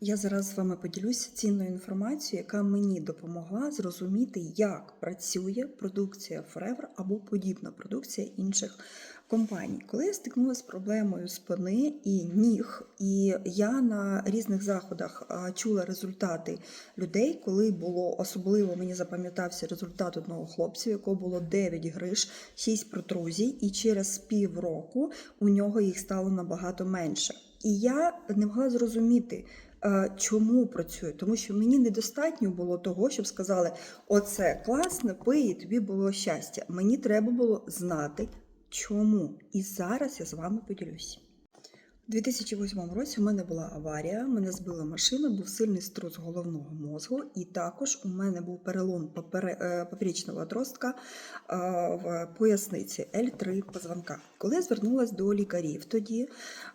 Я зараз з вами поділюся цінною інформацією, яка мені допомогла зрозуміти, як працює продукція Forever або подібна продукція інших компаній. Коли я стикнулася з проблемою спини і ніг, і я на різних заходах чула результати людей, коли було особливо мені запам'ятався результат одного хлопця, у якого було 9 гриж, 6 протрузій, і через півроку у нього їх стало набагато менше. І я не могла зрозуміти. Е, Чому працюю? Тому що мені недостатньо було того, щоб сказали: оце класно, пий, і тобі було щастя. Мені треба було знати, чому. І зараз я з вами поділюсь. У 2008 році у мене була аварія, мене збила машина, був сильний струс головного мозку, і також у мене був перелом е, поперечного отростка е, в поясниці L3 позвонка. Коли я звернулася до лікарів тоді,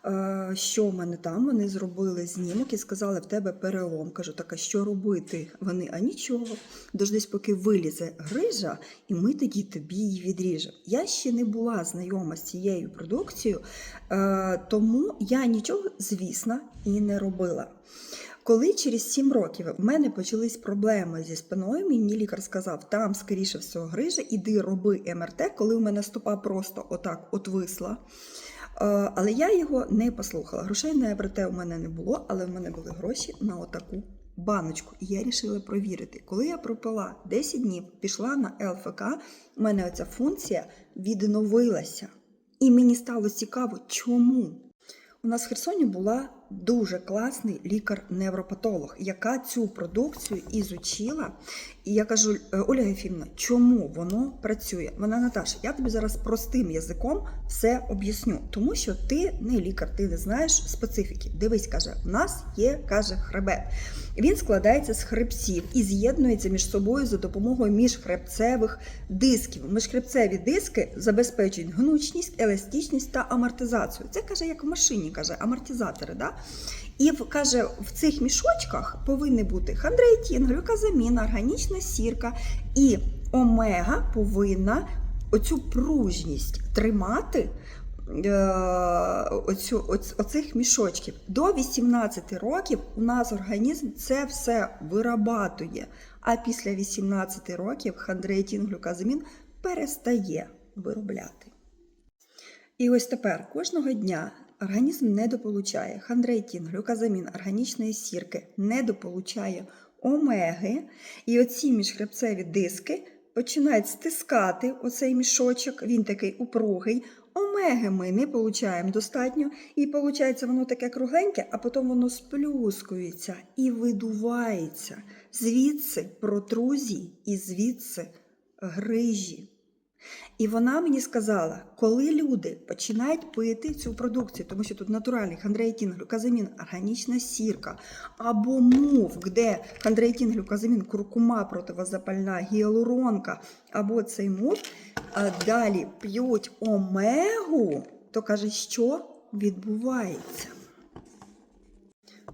е, що в мене там, вони зробили знімок і сказали, в тебе перелом. Кажу, так а що робити? Вони, а нічого, дождись, поки вилізе грижа, і ми тоді тобі її відріжемо. Я ще не була знайома з цією продукцією, тому я нічого, звісно, і не робила. Коли через 7 років в мене почались проблеми зі спиною, мені лікар сказав, там, скоріше всього, грижа, іди роби МРТ, коли у мене стопа просто отак отвисла. Е, Але я його не послухала. Грошей на МРТ у мене не було, але в мене були гроші на отаку баночку. І я вирішила провірити. Коли я пропила 10 днів, пішла на ЛФК, у мене оця функція відновилася. І мені стало цікаво, чому. У нас в Херсоні була дуже класний лікар-невропатолог, яка цю продукцію ізучила. І я кажу, «Е, Оля Єфімовна, чому воно працює? Вона Наташа, я тобі зараз простим язиком все об'ясню, тому що ти не лікар, ти не знаєш специфіки. Дивись, каже, у нас є каже хребет. Він складається з хребців і з'єднується між собою за допомогою міжхребцевих дисків. Міжхребцеві диски забезпечують гнучність, еластичність та амортизацію. Це каже, як в машині, каже, амортизатори. Да? І каже, в цих мішочках повинні бути хондроїтин, глюкозамін, органічна сірка і омега повинна оцю пружність тримати. е, Оцю, оц- оцих мішочків до 18 років у нас організм це все вирабатує. А після 18 років хондроїтин, глюкозамін перестає виробляти. І ось тепер кожного дня організм недополучає хондроїтин, глюкозамін, органічної сірки, недополучає омеги, і оці міжхребцеві диски починають стискати оцей мішочок, він такий упругий. Омеги ми не получаємо достатньо, і виходить, воно таке кругленьке, а потім воно сплюскується і видувається. Звідси протрузії і звідси грижі. І вона мені сказала, коли люди починають пити цю продукцію, тому що тут натуральний хондроїтин, глюкозамін, органічна сірка, або мув, де хондроїтин, глюкозамін, куркума противозапальна, гіалуронка, або цей мув, далі п'ють омегу, то каже, що відбувається.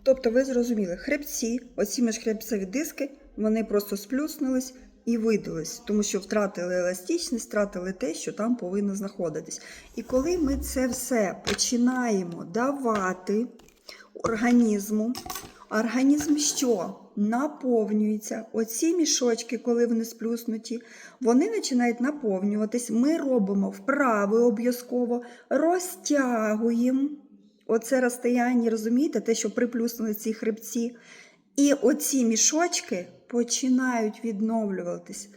Тобто, ви зрозуміли, хребці, оці міжхребцеві диски, вони просто сплюснулись і видались, тому що втратили еластичність, втратили те, що там повинно знаходитись. І коли ми це все починаємо давати організму, організм що? Наповнюється. Оці мішочки, коли вони сплюснуті, вони починають наповнюватись. Ми робимо вправи обов'язково, розтягуємо оце розстояння, розумієте, те, що приплюснули ці хребці. І оці мішочки починають відновлюватись.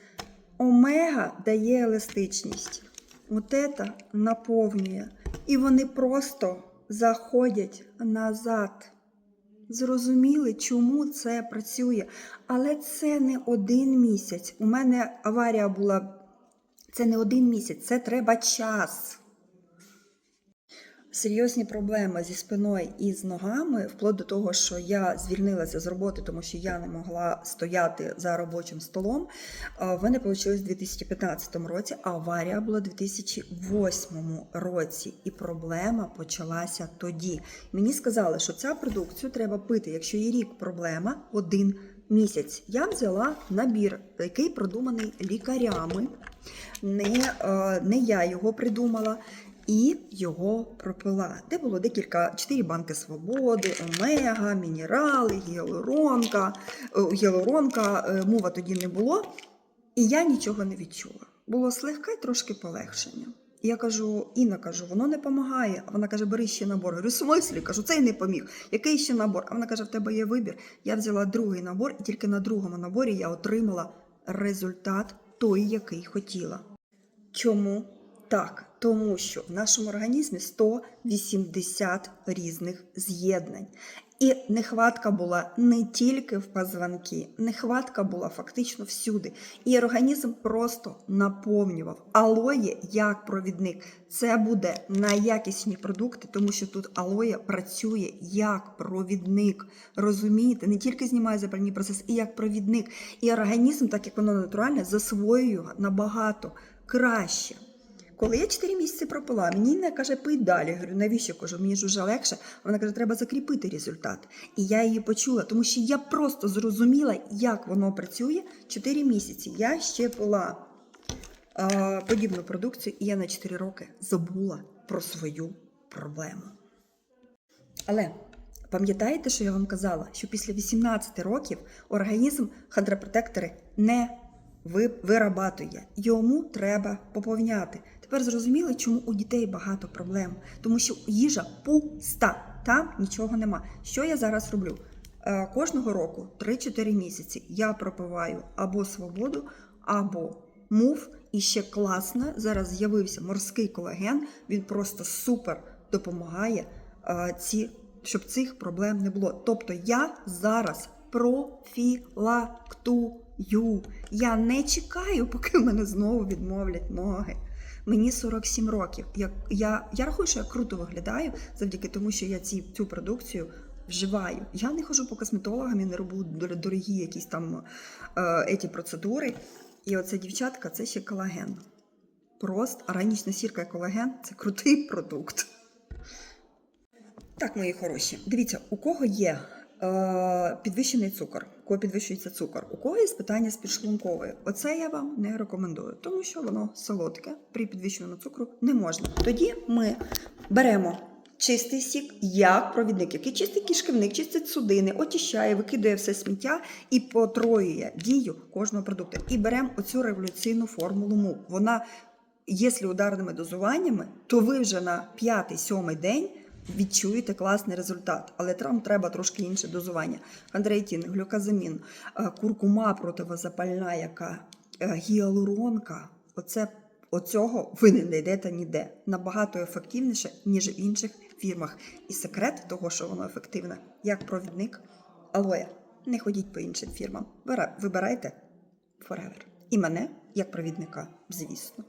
Омега дає еластичність. От це наповнює. І вони просто заходять назад. Зрозуміли, чому це працює. Але це не один місяць. У мене аварія була. Це не один місяць, це треба час. Серйозні проблеми зі спиною і з ногами, вплоть до того, що я звільнилася з роботи, тому що я не могла стояти за робочим столом. а, В мене у 2015 році, а аварія була у 2008 році, і проблема почалася тоді. Мені сказали, що цю продукцію треба пити, якщо є рік проблема, один місяць. Я взяла набір, який продуманий лікарями. Не, е, не я його придумала. І його пропила, де було декілька чотири банки свободи, омега, мінерали, гіалуронка, е, гіалуронка, е, мова тоді не було. І я нічого не відчула. Було слегка й трошки полегшення. Я кажу, Інна кажу, воно не допомагає. А вона каже, бери ще набор. Говорю, смислі? Кажу, цей не поміг. Який ще набор? А вона каже, в тебе є вибір. Я взяла другий набор, і тільки на другому наборі я отримала результат той, який хотіла. Чому так? Тому що в нашому організмі 180 різних з'єднань. І нехватка була не тільки в позвонки, нехватка була фактично всюди. І організм просто наповнював. Алоє як провідник. Це буде найякісні продукти, тому що тут алоє працює як провідник. Розумієте, не тільки знімає запальні процеси, і як провідник. І організм, так як воно натуральне, засвоює його набагато краще. Коли я 4 місяці пропила, мені не каже, пий далі. Я говорю, навіщо кажу, мені ж вже легше. Вона каже, треба закріпити результат. І я її почула, тому що я просто зрозуміла, як воно працює 4 місяці. Я ще пила е, подібну продукцію, і я на 4 роки забула про свою проблему. Але пам'ятаєте, що я вам казала, що після 18 років організм хондропротектори не вирабатує. Йому треба поповняти. Тепер зрозуміли, чому у дітей багато проблем. Тому що їжа пуста, там нічого нема. Що я зараз роблю? Е, Кожного року 3-4 місяці я пропиваю або свободу, або мув. І ще класно, зараз з'явився морський колаген. Він просто супер допомагає е, ці, щоб цих проблем не було. Тобто я зараз профілактую. Я не чекаю, поки в мене знову відмовлять ноги. Мені 47 років. Я, я, я рахую, що я круто виглядаю завдяки тому, що я ці, цю продукцію вживаю. Я не ходжу по косметологам, я не роблю дорогі якісь там е, еті процедури. І оця дівчатка це ще колаген. Просто аранічна сірка і колаген це крутий продукт. Так, мої хороші, дивіться, у кого є підвищений цукор, у кого підвищується цукор, у кого є питання з підшлунковою. Оце я вам не рекомендую, тому що воно солодке при підвищеному цукру не можна. Тоді ми беремо чистий сік як провідник, який чистить кишківник, чистить судини, очищає, викидає все сміття і потроює дію кожного продукту. І беремо оцю революційну формулу МУ. Вона, якщо ударними дозуваннями, то ви вже на п'ятий-сьомий день відчуєте класний результат, але там треба трошки інше дозування. Андрейтин, глюказамін, е, куркума противозапальна, яка е, гіалуронка. Оце оцього ви не знайдете ніде. Набагато ефективніше, ніж в інших фірмах. І секрет того, що воно ефективне, як провідник алоє. Не ходіть по іншим фірмам. Вибирайте Forever. І мене як провідника, звісно.